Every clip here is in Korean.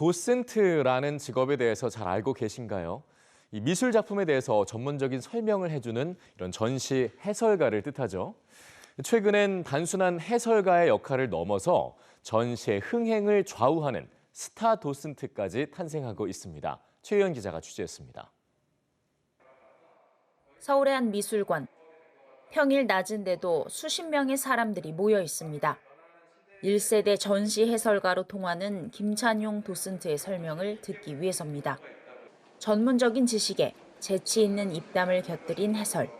도슨트라는 직업에 대해서 잘 알고 계신가요? 이 미술 작품에 대해서 전문적인 설명을 해주는 이런 전시 해설가를 뜻하죠. 최근엔 단순한 해설가의 역할을 넘어서 전시의 흥행을 좌우하는 스타 도슨트까지 탄생하고 있습니다. 최희연 기자가 취재했습니다. 서울의 한 미술관. 평일 낮인데도 수십 명의 사람들이 모여 있습니다. 1세대 전시 해설가로 통하는 김찬용 도슨트의 설명을 듣기 위해서입니다. 전문적인 지식에 재치 있는 입담을 곁들인 해설.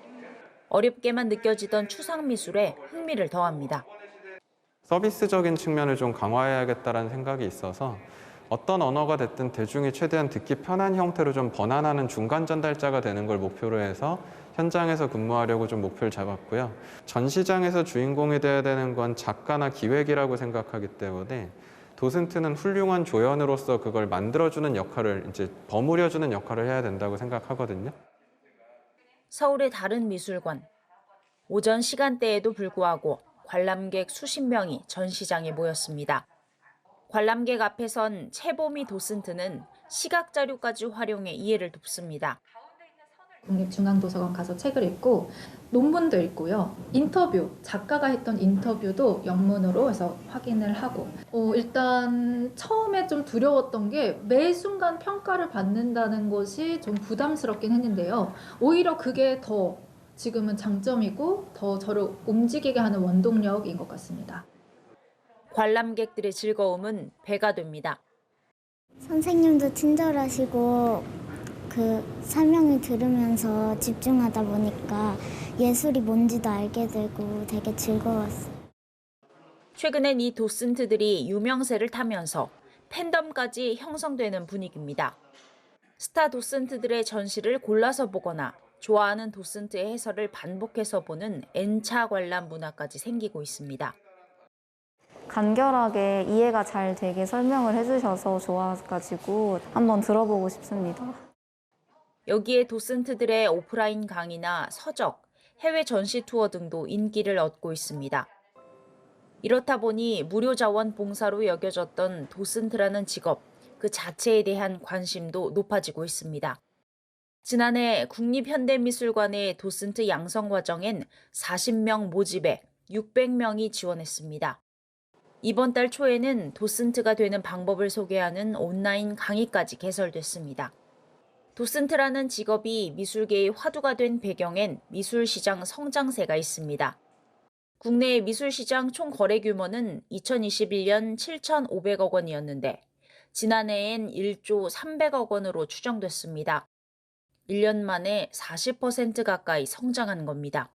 어렵게만 느껴지던 추상 미술에 흥미를 더합니다. 서비스적인 측면을 좀 강화해야겠다라는 생각이 있어서 어떤 언어가 됐든 대중이 최대한 듣기 편한 형태로 좀 번안하는 중간 전달자가 되는 걸 목표로 해서 현장에서 근무하려고 좀 목표를 잡았고요. 전시장에서 주인공이 돼야 되는 건 작가나 기획이라고 생각하기 때문에 도슨트는 훌륭한 조연으로서 그걸 만들어주는 역할을 이제 버무려주는 역할을 해야 된다고 생각하거든요. 서울의 다른 미술관. 오전 시간대에도 불구하고 관람객 수십 명이 전시장에 모였습니다. 관람객 앞에선 채보미 도슨트는 시각 자료까지 활용해 이해를 돕습니다. 국립중앙도서관 가서 책을 읽고 논문도 읽고요. 인터뷰, 작가가 했던 인터뷰도 영문으로 해서 확인을 하고 어, 일단 처음에 좀 두려웠던 게 매 순간 평가를 받는다는 것이 좀 부담스럽긴 했는데요. 오히려 그게 더 지금은 장점이고 더 저를 움직이게 하는 원동력인 것 같습니다. 관람객들의 즐거움은 배가 됩니다. 선생님도 친절하시고 그 설명을 들으면서 집중하다 보니까 예술이 뭔지도 알게 되고 되게 즐거웠어요. 최근엔 이 도슨트들이 유명세를 타면서 팬덤까지 형성되는 분위기입니다. 스타 도슨트들의 전시를 골라서 보거나 좋아하는 도슨트의 해설을 반복해서 보는 N차 관람 문화까지 생기고 있습니다. 간결하게 이해가 잘 되게 설명을 해주셔서 좋아가지고 한번 들어보고 싶습니다. 여기에 도슨트들의 오프라인 강의나 서적, 해외 전시 투어 등도 인기를 얻고 있습니다. 이렇다 보니 무료 자원 봉사로 여겨졌던 도슨트라는 직업 그 자체에 대한 관심도 높아지고 있습니다. 지난해 국립현대미술관의 도슨트 양성 과정엔 40명 모집에 600명이 지원했습니다. 이번 달 초에는 도슨트가 되는 방법을 소개하는 온라인 강의까지 개설됐습니다. 도슨트라는 직업이 미술계의 화두가 된 배경엔 미술 시장 성장세가 있습니다. 국내 미술 시장 총 거래 규모는 2021년 7,500억 원이었는데 지난해엔 1조 300억 원으로 추정됐습니다. 1년 만에 40% 가까이 성장한 겁니다.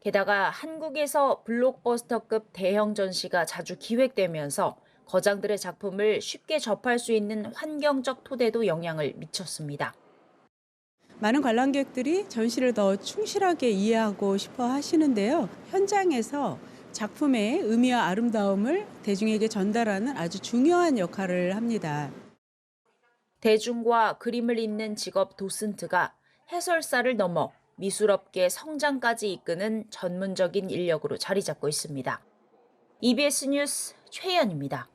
게다가 한국에서 블록버스터급 대형 전시가 자주 기획되면서 거장들의 작품을 쉽게 접할 수 있는 환경적 토대도 영향을 미쳤습니다. 많은 관람객들이 전시를 더 충실하게 이해하고 싶어 하시는데요. 현장에서 작품의 의미와 아름다움을 대중에게 전달하는 아주 중요한 역할을 합니다. 대중과 그림을 잇는 직업 도슨트가 해설사를 넘어 미술업계 성장까지 이끄는 전문적인 인력으로 자리 잡고 있습니다. EBS 뉴스 최연입니다.